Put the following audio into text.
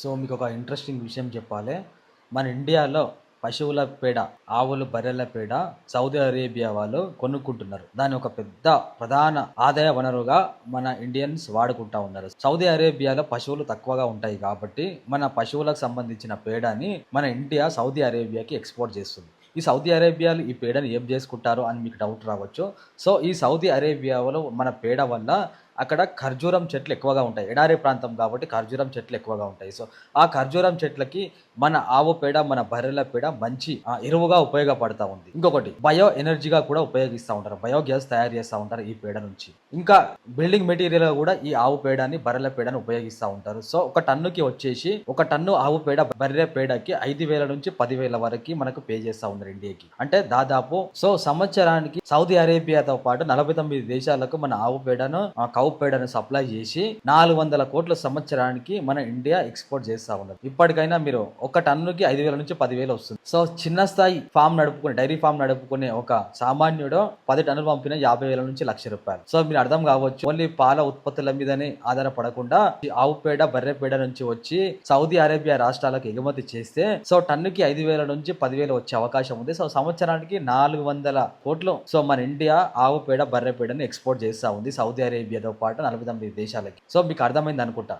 So మీకు ఒక interesting విషయం చెప్పాలి. మన ఇండియాలో పశువుల పేడ ఆవులు బర్రెల పేడ సౌదీ అరేబియా వాళ్ళు కొనుక్కుంటున్నారు. దాని ఒక పెద్ద ప్రధాన ఆదాయ వనరుగా మన ఇండియన్స్ వాడుకుంటా ఉన్నారు. సౌదీ అరేబియాలో పశువులు తక్కువగా ఉంటాయి కాబట్టి మన పశువులకు సంబంధించిన పేడని మన ఇండియా సౌదీ అరేబియాకి ఎక్స్పోర్ట్ చేస్తుంది. ఈ సౌదీ అరేబియాలో ఈ పేడని ఏం చేసుకుంటారు అని మీకు డౌట్ రావచ్చు. సో ఈ సౌదీ అరేబియాలో మన పేడ వల్ల అక్కడ ఖర్జూరం చెట్లు ఎక్కువగా ఉంటాయి. ఎడారి ప్రాంతం కాబట్టి ఖర్జూరం చెట్లు ఎక్కువగా ఉంటాయి. సో ఆ ఖర్జూరం చెట్లకి మన ఆవు పేడ మన బర్రెల పేడ మంచి ఎరువుగా ఉపయోగపడతా ఉంది. ఇంకొకటి బయో ఎనర్జీగా కూడా ఉపయోగిస్తూ ఉంటారు. బయోగ్యాస్ తయారు చేస్తూ ఉంటారు ఈ పేడ నుంచి. ఇంకా బిల్డింగ్ మెటీరియల్ కూడా ఈ ఆవు పేడని బర్రెల పేడని ఉపయోగిస్తూ ఉంటారు. సో ఒక టన్నుకి వచ్చేసి ఒక టన్ను ఆవు పేడ బర్రె పేడకి ఐదు వేల నుంచి పదివేల వరకు మనకు పే చేస్తూ ఉన్నారు ఇండియాకి. అంటే దాదాపు సో సంవత్సరానికి సౌదీ అరేబియాతో పాటు నలభై తొమ్మిది దేశాలకు మన ఆవు పేడను కౌ కౌ పేడను సప్లై చేసి నాలుగు వందల కోట్ల సంవత్సరానికి మన ఇండియా ఎక్స్పోర్ట్ చేస్తా ఉన్నది. ఇప్పటికైనా మీరు ఒక టన్నుకి ఐదు వేల నుంచి పదివేలు వస్తుంది. సో చిన్న స్థాయి ఫామ్ నడుపుకునే డైరీ ఫామ్ నడుపుకునే ఒక సామాన్యుడు పది టన్నులు పంపిన యాభై వేల నుంచి లక్ష రూపాయలు. సో మీరు అర్థం కావచ్చు ఓన్లీ పాల ఉత్పత్తుల మీదనే ఆధారపడకుండా ఈ ఆవు పేడ బర్రె పేడ నుంచి వచ్చి సౌదీ అరేబియా రాష్ట్రాలకు ఎగుమతి చేస్తే సో టన్నుకి ఐదు వేల నుంచి పదివేలు వచ్చే అవకాశం ఉంది. సో సంవత్సరానికి నాలుగు వందల కోట్లు సో మన ఇండియా ఆవు పేడ బర్రె పేడను ఎక్స్పోర్ట్ చేస్తా ఉంది సౌదీ అరేబియా పాటు నలభై తొమ్మిది దేశాలకి. సో మీకు అర్థమైంది అనుకుంటా.